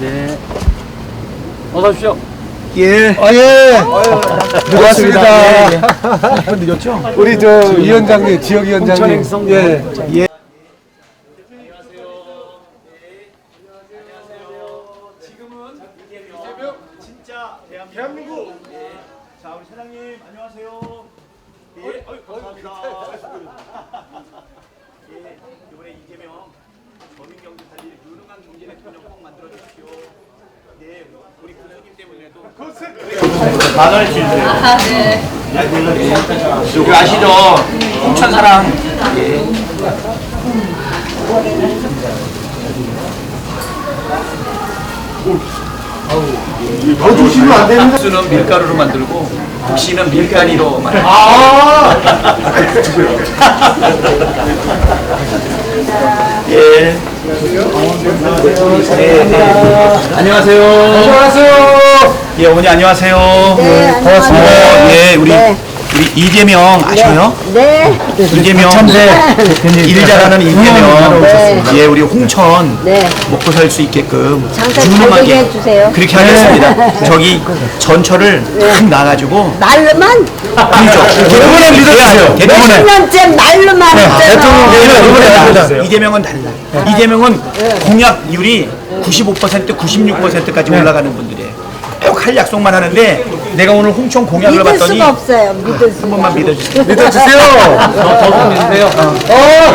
네. 어서 오십시오. 예. 아, 예. 반갑습니다. 예, 예. 분 늦었죠? 우리 저 위원장님, 지역 위원장님. 홍천행성 예. 예. 진짜 대한민국. 자 우리 사장님 안녕하세요. 예, 어이, 감사합니다. 예, 이번에 이재명 저민 경제 살리 유능한 경제 대통령 꼭 만들어 주십시오. 네, 우리 교수님 때문에도 만 원을 주세요. 아, 네. 이거 아시죠? 홍천 사랑. 더 주시면 안 됩니다. 국수는 밀가루로 만들고 국시는 밀가리로 만들고. 아! 예. 네, 네. 안녕하세요. 안녕하세요. 예, 어머니 안녕하세요. 네, 반갑습니다. 안녕하세요. 예, 우리 네. 우리 이재명 아셔요? 네. 이재명 일 잘하는 이재명. 네. 예, 우리 홍천 네. 먹고 살 수 있게끔 장사 잘 되게 해주세요. 그렇게 하겠습니다. 저기 전철을 탁 나가지고 말로만 대본에 믿어주세요. 대본에. 10년째 말로만 했잖아. 이번에 달라. 이재명은 달라. 이재명은 공약률이 95% 96%까지 올라가는 분들이에요. 꼭 할 약속만 하는데 내가 오늘 홍천 공약을 믿을 봤더니 수가 없어요. 믿을 수가. 한 번만 믿어주세요. 믿어주세요. 저좀 믿으세요.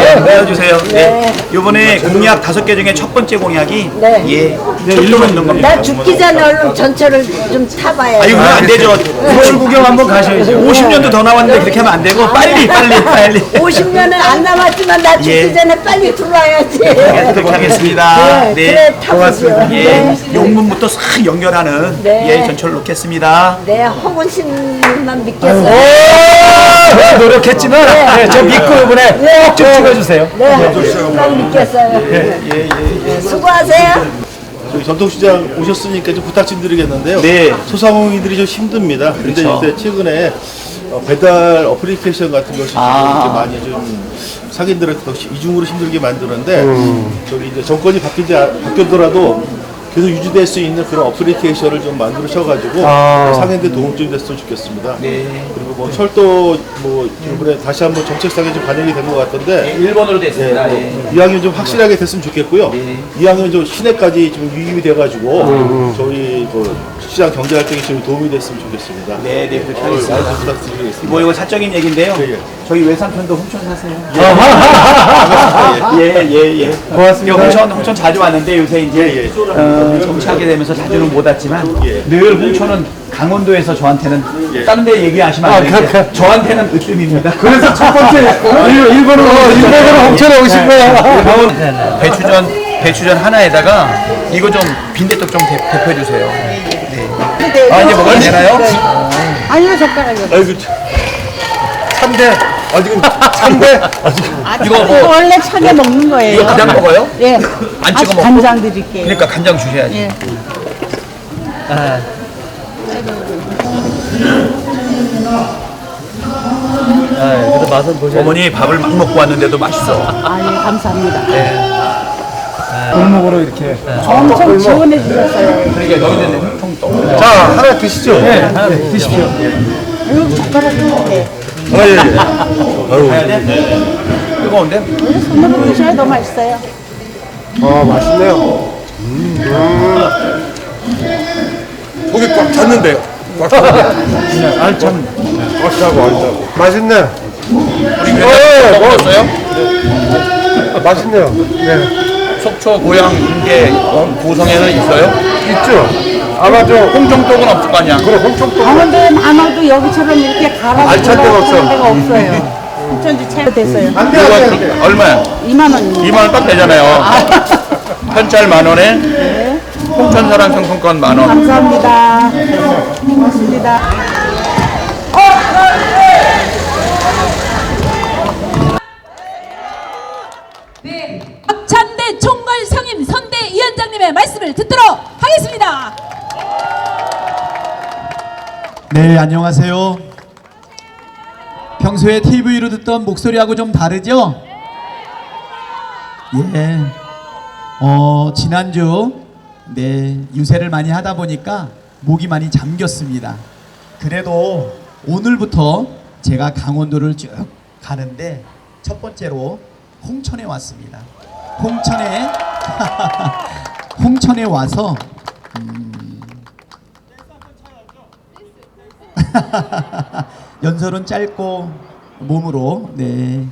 예, 믿어주세요. 네. 이번에 공약 다섯 개 중에 첫 번째 공약이 네. 예, 철도 넣는 겁니다. 나 죽기 전에 얼른 전철을 좀 타봐야 아니 돼. 그건 안 되죠. 서울 구경 한번 가셔야죠. 50년도 더 나왔는데 그렇게 하면 안 되고 빨리 빨리 빨리. 50년은 안 남았지만 나 죽기 예. 전에 빨리 들어와야지. 예, 그렇게 하겠습니다. 네, 그래 타보죠. 예, 네. 용문부터 싹 연결하는 네. 예, 전철 놓겠습니다. 네, 허군신만 믿겠어요. 네, 노력했지만 네, 저 믿고 이번에 네. 꼭좀 찍어주세요. 네, 허군신만 믿겠어요. 네, 수고하세요. 저희 전통시장 오셨으니까 좀 부탁 좀 드리겠는데요. 네. 소상공인들이 좀 힘듭니다. 그런데 그렇죠. 이때 최근에 어, 배달 어플리케이션 같은 것이 아. 좀 많이 좀 시- 이중으로 힘들게 만드는데 음. 저기 이제 정권이 바뀌지 않- 바뀌더라도 계속 유지될 수 있는 그런 어플리케이션을 좀 만들으셔가지고 아. 상인들 도움 좀 됐으면 좋겠습니다. 네. 그리고 뭐 철도 뭐 이번에 다시 한번 정책상에 좀 반영이 된 것 같던데 1번으로 됐습니다. 예. 이왕이면 좀 확실하게 됐으면 좋겠고요. 이왕이면 좀 시내까지 좀 유입이 돼가지고 저희 그 시장 경제 활동에 좀 도움이 됐으면 좋겠습니다. 네, 네, 그렇게 어, 하겠습니다. 많이 좀 부탁드리겠습니다. 뭐 이거 사적인 얘기인데요. 예, 예. 저희 외삼촌도 홍천 사세요. 예, 예, 예. 고맙습니다. 홍천, 홍천 자주 왔는데 요새 이제 예, 예. 어, 정치하게 되면서 자주는 못 왔지만 예. 늘 홍천은 강원도에서 저한테는 다른 데 얘기하시면 안 되는데 저한테는 으뜸입니다. 그래서 첫 번째 일- 일본으로 일본으로 홍천에 오신 거야. 강원 배추전 배추전 하나에다가 이거 좀 빈대떡 좀 대, 대표해 주세요. 네. 아 이제 먹어도 되나요? 아니요, 젓가락이요. 아이고 참. 참대 아직은 참대 아직 이거 뭐 원래 차게 먹는 거예요. 이거 그냥 먹어요? 예. 안 찍어 먹고? 간장 드릴게요. 그러니까 간장 주셔야지. 예. 네, 그래도 맛은 보셔야 어머니 밥을 막 먹고 왔는데도 맛있어. 아, 예, 감사합니다. 골목으로 이렇게. 엄청 지원해 주셨어요. 그러니까 여기는 홍통떡. 자, 하나 드시죠. 네, 하나 드십시오. 이거 젓가락 있는데. 아, 예, 예. 뜨거운데? 손으로 드셔야 더 맛있어요. 아, 맛있네요. 속이 꽉 찼는데요. 알참. 꽉 차고 알차고. 맛있네. 우리 예, 회장 뭐- 먹었어요? 맛있네요. 네. 속초 고향 인계 고성에는 있어요? 있죠. 아마 저 홍정떡은 없을 거 아니야. 그래 홍천도 강원도에 많아도 여기처럼 이렇게 갈아서 알찬 데가 없어. 데가 없어요. 천지 채 됐어요. 안 돼, 안 돼, 안 돼. 얼마야? 2만 원입니다. 2만 원 딱 되잖아요. 현찰 만 원에 홍천사랑 상품권 만 원. 감사합니다. 고맙습니다. 네, 박찬대 총괄 상임 선대위원장님의 말씀을 듣도록 하겠습니다. 네, 안녕하세요. 평소에 TV로 듣던 목소리하고 좀 다르죠? 예. 어, 지난주 네, 유세를 많이 하다 보니까 목이 많이 잠겼습니다. 그래도 오늘부터 제가 강원도를 쭉 가는데 첫 번째로 홍천에 왔습니다. 홍천에 홍천에 와서 음, 연설은 짧고 몸으로 네.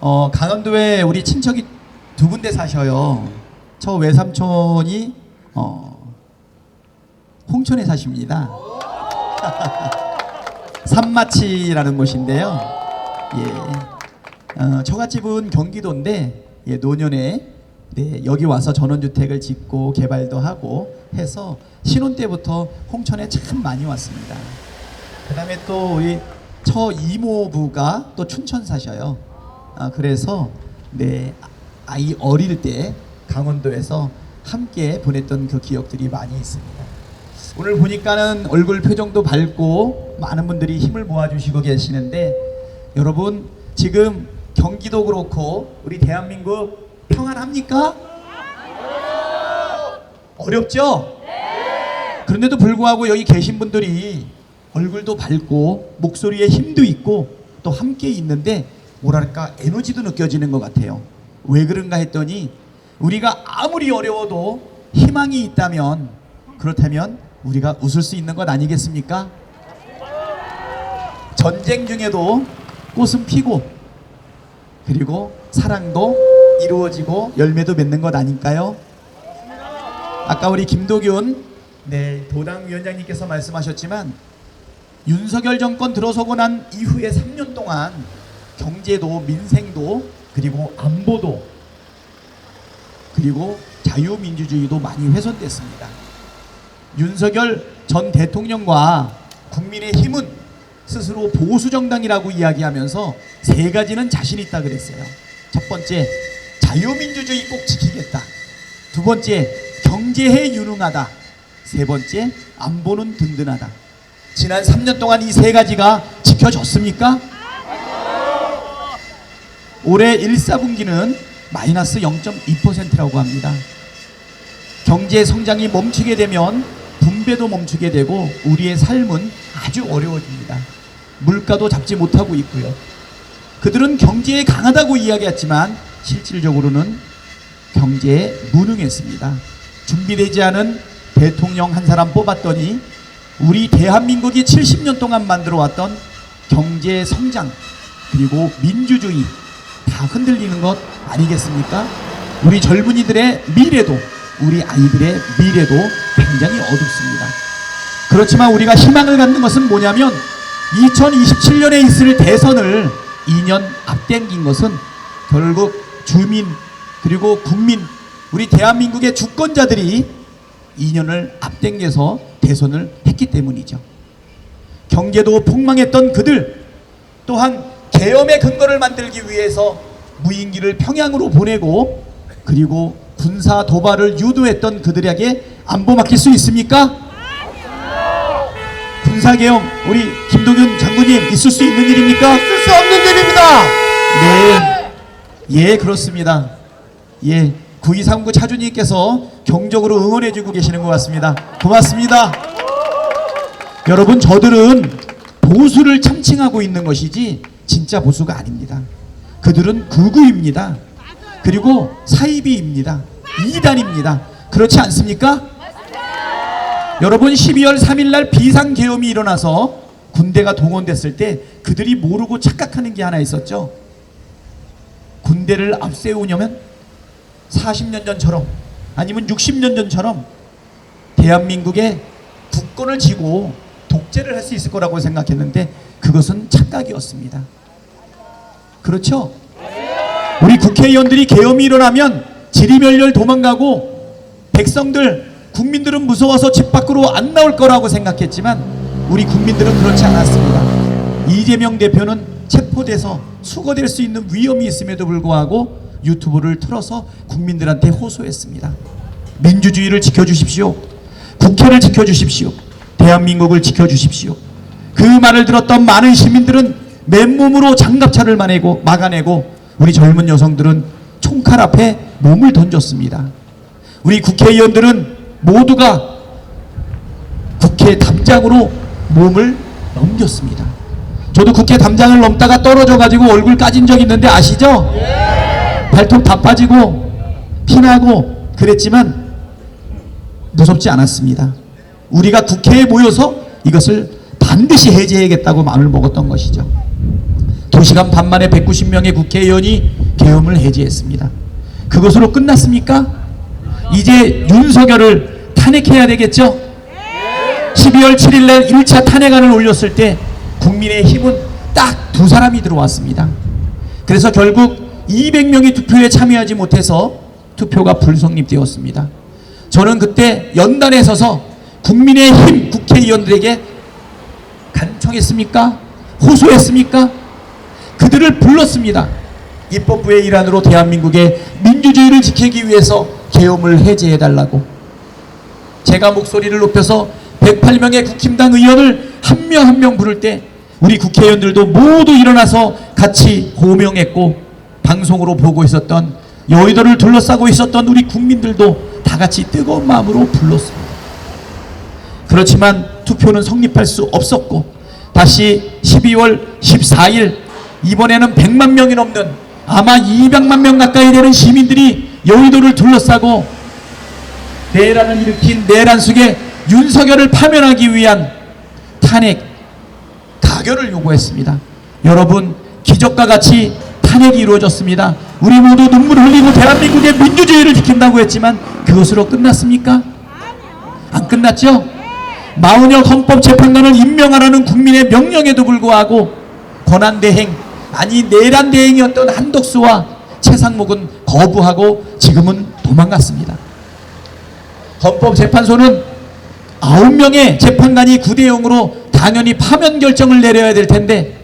어, 강원도에 우리 친척이 두 군데 사셔요. 저 외삼촌이 어, 홍천에 사십니다. 산마치라는 곳인데요. 예. 어, 처갓집은 경기도인데 예, 노년에 네, 여기 와서 전원주택을 짓고 개발도 하고 해서 신혼 때부터 홍천에 참 많이 왔습니다. 그 다음에 또 우리 처 이모부가 또 춘천 사셔요. 아, 그래서 네 아이 어릴 때 강원도에서 함께 보냈던 그 기억들이 많이 있습니다. 오늘 보니까는 얼굴 표정도 밝고 많은 분들이 힘을 모아주시고 계시는데 여러분 지금 경기도 그렇고 우리 대한민국 평안합니까? 어렵죠? 그런데도 불구하고 여기 계신 분들이 얼굴도 밝고 목소리에 힘도 있고 또 함께 있는데 뭐랄까 에너지도 느껴지는 것 같아요. 왜 그런가 했더니 우리가 아무리 어려워도 희망이 있다면 그렇다면 우리가 웃을 수 있는 것 아니겠습니까? 전쟁 중에도 꽃은 피고 그리고 사랑도 이루어지고 열매도 맺는 것 아닐까요? 아까 우리 김도균 네, 도당 위원장님께서 말씀하셨지만 윤석열 정권 들어서고 난 이후에 3년 동안 경제도 민생도 그리고 안보도 그리고 자유민주주의도 많이 훼손됐습니다. 윤석열 전 대통령과 국민의 힘은 스스로 보수 정당이라고 이야기하면서 세 가지는 자신 있다 그랬어요. 첫 번째, 자유민주주의 꼭 지키겠다. 두 번째, 경제에 유능하다. 세 번째, 안보는 든든하다. 지난 3년 동안 이 세 가지가 지켜졌습니까? 올해 1, 4분기는 마이너스 0.2%라고 합니다. 경제 성장이 멈추게 되면 분배도 멈추게 되고 우리의 삶은 아주 어려워집니다. 물가도 잡지 못하고 있고요. 그들은 경제에 강하다고 이야기했지만 실질적으로는 경제에 무능했습니다. 준비되지 않은 대통령 한 사람 뽑았더니 우리 대한민국이 70년 동안 만들어 왔던 경제 성장 그리고 민주주의 다 흔들리는 것 아니겠습니까? 우리 젊은이들의 미래도 우리 아이들의 미래도 굉장히 어둡습니다. 그렇지만 우리가 희망을 갖는 것은 뭐냐면 2027년에 있을 대선을 2년 앞당긴 것은 결국 주민 그리고 국민 우리 대한민국의 주권자들이 2년을 앞당겨서 대선을 했기 때문이죠. 경제도 폭망했던 그들 또한 계엄의 근거를 만들기 위해서 무인기를 평양으로 보내고 그리고 군사 도발을 유도했던 그들에게 안보 맡길 수 있습니까? 군사 계엄 우리 김동윤 장군님 있을 수 있는 일입니까? 있을 수 없는 일입니다. 네. 예, 그렇습니다. 예. 9239 차주님께서 경적으로 응원해주고 계시는 것 같습니다. 고맙습니다. 여러분, 저들은 보수를 참칭하고 있는 것이지 진짜 보수가 아닙니다. 그들은 극우입니다. 그리고 사이비입니다. 이단입니다. 그렇지 않습니까? 여러분 12월 3일 날 비상 계엄이 일어나서 군대가 동원됐을 때 그들이 모르고 착각하는 게 하나 있었죠. 군대를 앞세우려면 40년 전처럼 아니면 60년 전처럼 대한민국의 국권을 쥐고 독재를 할 수 있을 거라고 생각했는데 그것은 착각이었습니다. 그렇죠? 우리 국회의원들이 계엄이 일어나면 지리멸렬 도망가고 백성들 국민들은 무서워서 집 밖으로 안 나올 거라고 생각했지만 우리 국민들은 그렇지 않았습니다. 이재명 대표는 체포돼서 수거될 수 있는 위험이 있음에도 불구하고 유튜브를 틀어서 국민들한테 호소했습니다. 민주주의를 지켜주십시오. 국회를 지켜주십시오. 대한민국을 지켜주십시오. 그 말을 들었던 많은 시민들은 맨몸으로 장갑차를 막아내고, 막아내고 우리 젊은 여성들은 총칼 앞에 몸을 던졌습니다. 우리 국회의원들은 모두가 국회 담장으로 몸을 넘겼습니다. 저도 국회 담장을 넘다가 떨어져 가지고 얼굴 까진 적 있는데 아시죠? 발톱 다 빠지고 피나고 그랬지만 무섭지 않았습니다. 우리가 국회에 모여서 이것을 반드시 해제해야겠다고 마음을 먹었던 것이죠. 2시간 반 만에 190명의 국회의원이 계엄을 해제했습니다. 그것으로 끝났습니까? 이제 윤석열을 탄핵해야 되겠죠? 12월 7일 날 1차 탄핵안을 올렸을 때 국민의 힘은 딱 두 사람이 들어왔습니다. 그래서 결국 200명이 투표에 참여하지 못해서 투표가 불성립되었습니다. 저는 그때 연단에 서서 국민의 힘 국회의원들에게 간청했습니까? 호소했습니까? 그들을 불렀습니다. 입법부의 일환으로 대한민국의 민주주의를 지키기 위해서 계엄을 해제해달라고. 제가 목소리를 높여서 108명의 국힘당 의원을 한 명 한 명 부를 때 우리 국회의원들도 모두 일어나서 같이 호명했고 방송으로 보고 있었던 여의도를 둘러싸고 있었던 우리 국민들도 다 같이 뜨거운 마음으로 불렀습니다. 그렇지만 투표는 성립할 수 없었고 다시 12월 14일 이번에는 100만 명이 넘는 아마 200만 명 가까이 되는 시민들이 여의도를 둘러싸고 내란을 일으킨 내란 속에 윤석열을 파면하기 위한 탄핵 가결을 요구했습니다. 여러분 기적과 같이 탄핵이 이루어졌습니다. 우리 모두 눈물 흘리고 대한민국의 민주주의를 지킨다고 했지만 그것으로 끝났습니까? 안 끝났죠? 마은혁 헌법재판관을 임명하라는 국민의 명령에도 불구하고 권한대행 아니 내란대행이었던 한덕수와 최상목은 거부하고 지금은 도망갔습니다. 헌법재판소는 9명의 재판관이 9대 0으로 당연히 파면 결정을 내려야 될 텐데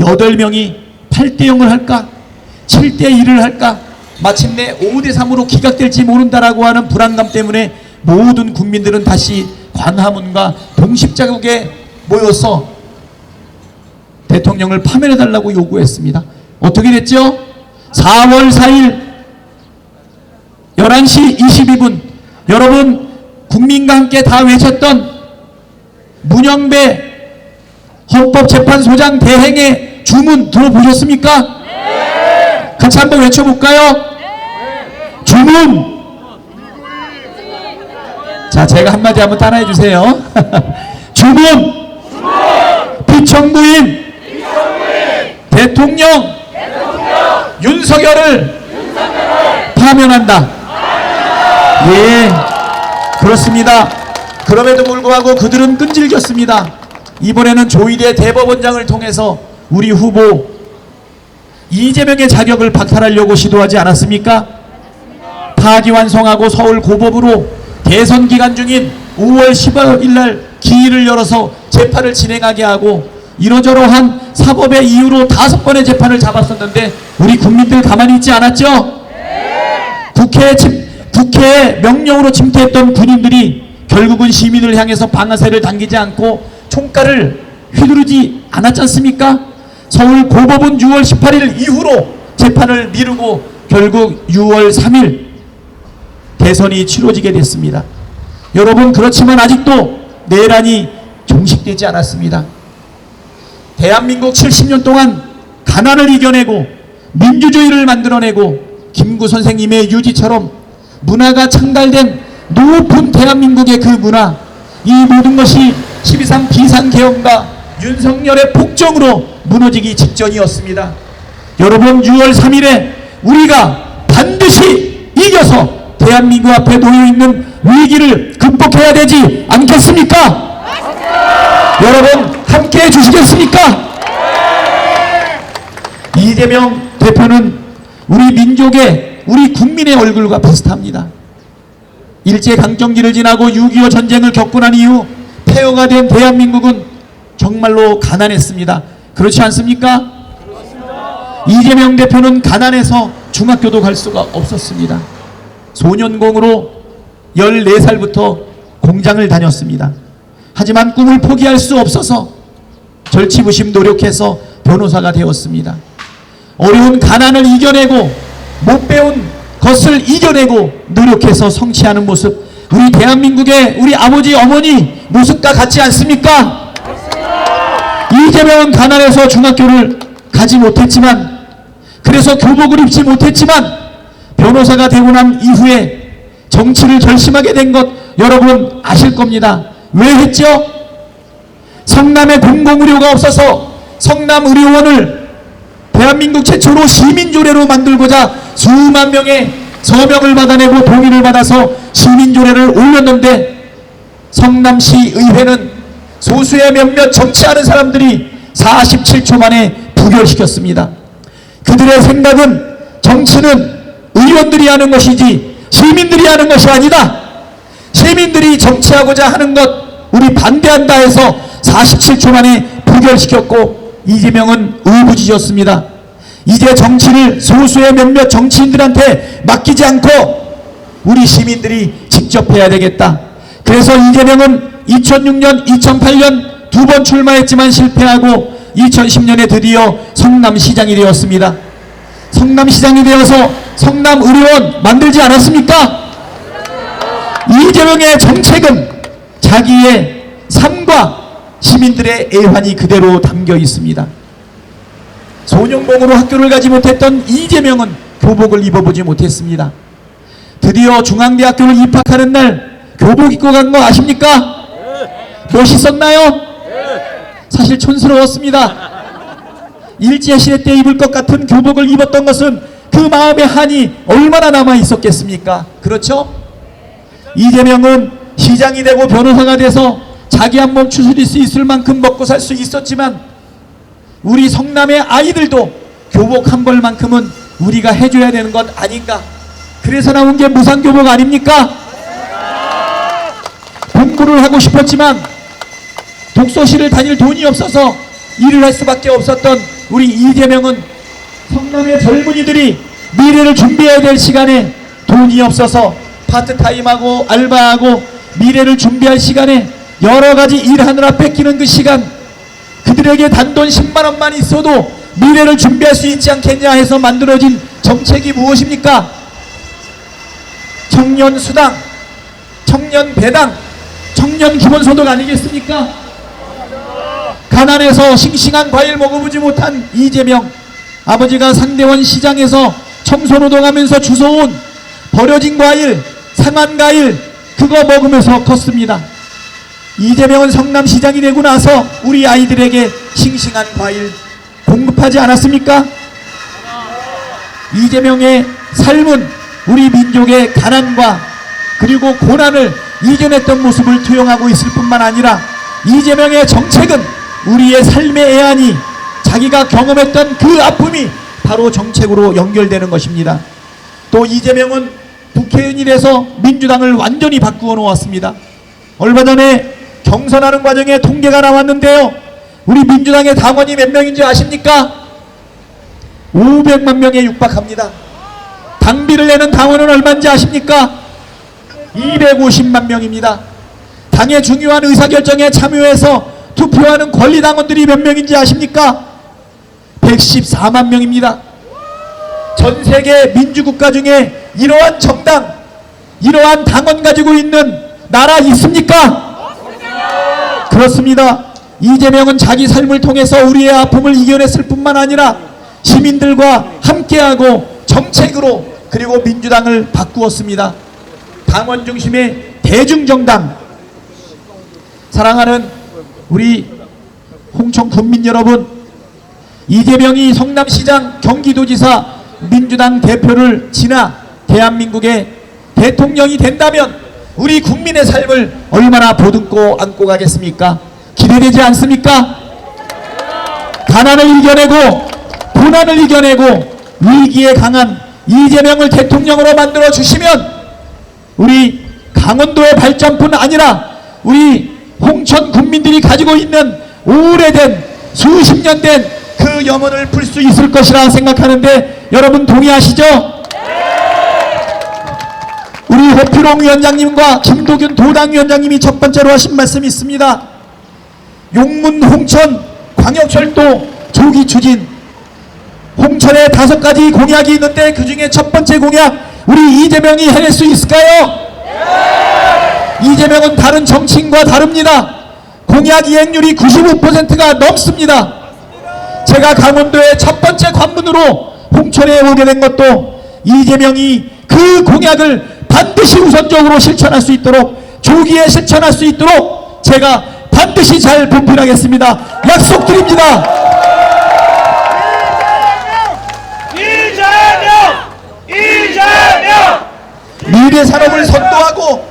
8명이 8대 0을 할까? 7대 1을 할까? 마침내 5대 3으로 기각될지 모른다라고 하는 불안감 때문에 모든 국민들은 다시 관하문과 동십자국에 모여서 대통령을 파면해달라고 요구했습니다. 어떻게 됐죠? 4월 4일 11시 22분 여러분 국민과 함께 다 외쳤던 문영배 헌법재판소장 대행의 주문 들어보셨습니까? 같이 한번 외쳐볼까요? 주문! 자, 제가 한마디 한번 따라해 주세요. 주문! 비청구인 대통령 윤석열을 파면한다. 예, 그렇습니다. 그럼에도 불구하고 그들은 끈질겼습니다. 이번에는 조희대 대법원장을 통해서 우리 후보 이재명의 자격을 박탈하려고 시도하지 않았습니까? 파기환송하고 서울 고법으로 대선 기간 중인 5월 15일 날 기일을 열어서 재판을 진행하게 하고 이러저러한 사법의 이유로 다섯 번의 재판을 잡았었는데 우리 국민들 가만히 있지 않았죠? 국회에 침, 국회에 명령으로 침투했던 군인들이 결국은 시민을 향해서 방아쇠를 당기지 않고 총가를 휘두르지 않았지 않습니까? 서울 고법은 6월 18일 이후로 재판을 미루고 결국 6월 3일 대선이 치러지게 됐습니다. 여러분 그렇지만 아직도 내란이 종식되지 않았습니다. 대한민국 70년 동안 가난을 이겨내고 민주주의를 만들어내고 김구 선생님의 유지처럼 문화가 창달된 높은 대한민국의 그 문화 이 모든 것이 12.3 비상계엄과 윤석열의 폭정으로 무너지기 직전이었습니다. 여러분 6월 3일에 우리가 반드시 이겨서 대한민국 앞에 놓여있는 위기를 극복해야 되지 않겠습니까? 여러분 함께 해주시겠습니까? 이재명 대표는 우리 민족의 우리 국민의 얼굴과 비슷합니다. 일제강점기를 지나고 6.25 전쟁을 겪고 난 이후 폐허가 된 대한민국은 정말로 가난했습니다. 그렇지 않습니까? 이재명 대표는 가난해서 중학교도 갈 수가 없었습니다. 소년공으로 14살부터 공장을 다녔습니다. 하지만 꿈을 포기할 수 없어서 절치부심 노력해서 변호사가 되었습니다. 어려운 가난을 이겨내고 못 배운 것을 이겨내고 노력해서 성취하는 모습 우리 대한민국의 우리 아버지 어머니 모습과 같지 않습니까? 이재명은 가난해서 중학교를 가지 못했지만 그래서 교복을 입지 못했지만 변호사가 되고 난 이후에 정치를 결심하게 된 것 여러분 아실 겁니다. 왜 했죠? 성남에 공공의료가 없어서 성남의료원을 대한민국 최초로 시민조례로 만들고자 수만 명의 서명을 받아내고 동의를 받아서 시민조례를 올렸는데 성남시 의회는 소수의 몇몇 정치하는 사람들이 47초 만에 부결시켰습니다. 그들의 생각은 정치는 의원들이 하는 것이지 시민들이 하는 것이 아니다. 시민들이 정치하고자 하는 것 우리 반대한다 해서 47초 만에 부결시켰고 이재명은 의부지졌습니다. 이제 정치를 소수의 몇몇 정치인들한테 맡기지 않고 우리 시민들이 직접 해야 되겠다. 그래서 이재명은 2006년, 2008년 두 번 출마했지만 실패하고 2010년에 드디어 성남시장이 되었습니다. 성남시장이 되어서 성남의료원 만들지 않았습니까? 이재명의 정책은 자기의 삶과 시민들의 애환이 그대로 담겨 있습니다. 소년봉으로 학교를 가지 못했던 이재명은 교복을 입어보지 못했습니다. 드디어 중앙대학교를 입학하는 날 교복 입고 간 거 아십니까? 멋있었나요? 사실 촌스러웠습니다. 일제시대 때 입을 것 같은 교복을 입었던 것은 그 마음의 한이 얼마나 남아 있었겠습니까? 그렇죠? 이재명은 시장이 되고 변호사가 돼서 자기 한 몸 추스릴 수 있을 만큼 먹고 살 수 있었지만 우리 성남의 아이들도 교복 한 벌만큼은 우리가 해줘야 되는 것 아닌가? 그래서 나온 게 무상교복 아닙니까? 공부를 하고 싶었지만 독서실을 다닐 돈이 없어서 일을 할 수밖에 없었던 우리 이재명은 성남의 젊은이들이 미래를 준비해야 될 시간에 돈이 없어서 파트타임하고 알바하고 미래를 준비할 시간에 여러 가지 일하느라 뺏기는 그 시간 그들에게 단돈 10만 원만 있어도 미래를 준비할 수 있지 않겠냐 해서 만들어진 정책이 무엇입니까? 청년 수당, 청년 배당, 청년 기본소득 아니겠습니까? 가난해서 싱싱한 과일 먹어보지 못한 이재명 아버지가 상대원 시장에서 청소노동하면서 주워온 버려진 과일, 상한 과일 그거 먹으면서 컸습니다. 이재명은 성남시장이 되고 나서 우리 아이들에게 싱싱한 과일 공급하지 않았습니까? 이재명의 삶은 우리 민족의 가난과 그리고 고난을 이겨냈던 모습을 투영하고 있을 뿐만 아니라 이재명의 정책은 우리의 삶의 애환이 자기가 경험했던 그 아픔이 바로 정책으로 연결되는 것입니다. 또 이재명은 국회의원이 돼서 민주당을 완전히 바꾸어 놓았습니다. 얼마 전에 경선하는 과정에 통계가 나왔는데요. 우리 민주당의 당원이 몇 명인지 아십니까? 500만 명에 육박합니다. 당비를 내는 당원은 얼마인지 아십니까? 250만 명입니다. 당의 중요한 의사결정에 참여해서 투표하는 권리당원들이 몇 명인지 아십니까? 114만 명입니다. 전 세계 민주국가 중에 이러한 정당, 이러한 당원 가지고 있는 나라 있습니까? 그렇습니다. 이재명은 자기 삶을 통해서 우리의 아픔을 이겨냈을 뿐만 아니라 시민들과 함께하고 정책으로 그리고 민주당을 바꾸었습니다. 당원 중심의 대중정당 사랑하는 우리 홍천 군민 여러분 이재명이 성남시장 경기도지사 민주당 대표를 지나 대한민국의 대통령이 된다면 우리 국민의 삶을 얼마나 보듬고 안고 가겠습니까? 기대되지 않습니까? 가난을 이겨내고 고난을 이겨내고 위기에 강한 이재명을 대통령으로 만들어 주시면 우리 강원도의 발전뿐 아니라 우리 홍천 국민들이 가지고 있는 오래된 수십 년 된 그 염원을 풀 수 있을 것이라 생각하는데 여러분 동의하시죠? 호피롱 위원장님과 김도균 도당위원장님이 첫 번째로 하신 말씀이 있습니다. 용문 홍천 광역철도 조기 추진 홍천에 다섯 가지 공약이 있는데 그 중에 첫 번째 공약 우리 이재명이 해낼 수 있을까요? 이재명은 다른 정치인과 다릅니다. 공약 이행률이 95%가 넘습니다. 제가 강원도의 첫 번째 관문으로 홍천에 오게 된 것도 이재명이 그 공약을 반드시 우선적으로 실천할 수 있도록 조기에 실천할 수 있도록 제가 반드시 잘 분필하겠습니다. 약속드립니다. 미래 산업을 선도하고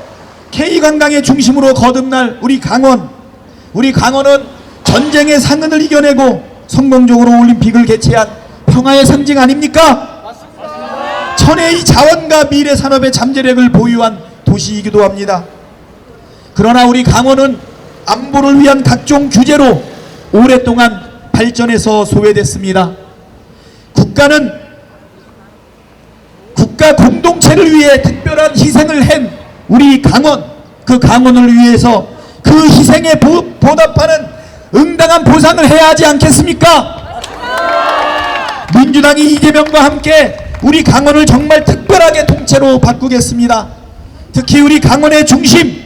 K관광의 중심으로 거듭날 우리 강원 우리 강원은 전쟁의 상흔을 이겨내고 성공적으로 올림픽을 개최한 평화의 상징 아닙니까? 천혜의 자원과 미래 산업의 잠재력을 보유한 도시이기도 합니다. 그러나 우리 강원은 안보를 위한 각종 규제로 오랫동안 발전해서 소외됐습니다. 국가는 국가 공동체를 위해 특별한 희생을 한 우리 강원 그 강원을 위해서 그 희생에 보, 보답하는 응당한 보상을 해야 하지 않겠습니까? 민주당이 이재명과 함께 우리 강원을 정말 특별하게 통째로 바꾸겠습니다. 특히 우리 강원의 중심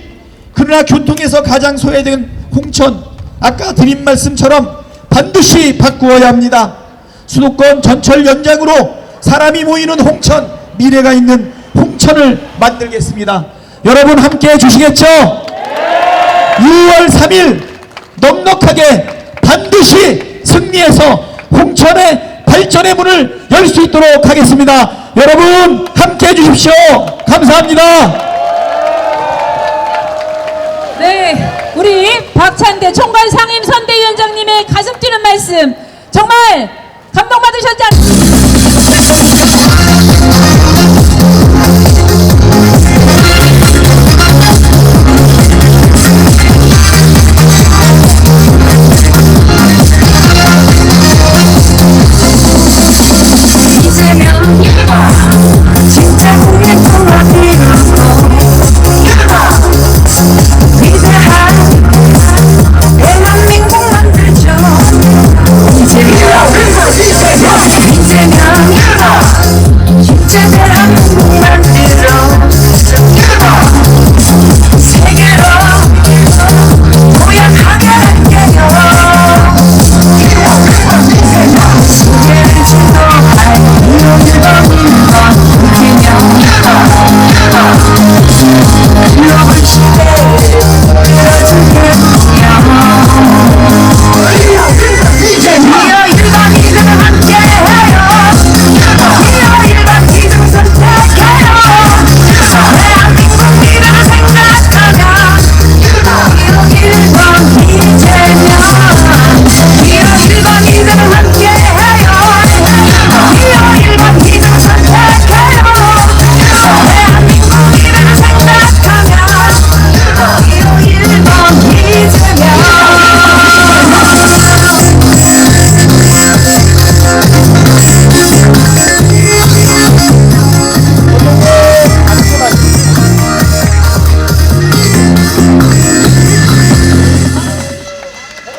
그러나 교통에서 가장 소외된 홍천 아까 드린 말씀처럼 반드시 바꾸어야 합니다. 수도권 전철 연장으로 사람이 모이는 홍천 미래가 있는 홍천을 만들겠습니다. 여러분 함께 해주시겠죠? 6월 3일 넉넉하게 반드시 승리해서 홍천의 발전의 문을 열 수 있도록 하겠습니다. 여러분 함께 해주십시오. 감사합니다. 네, 우리 박찬대 총괄 상임 선대위원장님의 가슴 뛰는 말씀 정말 감동받으셨지 않습니까?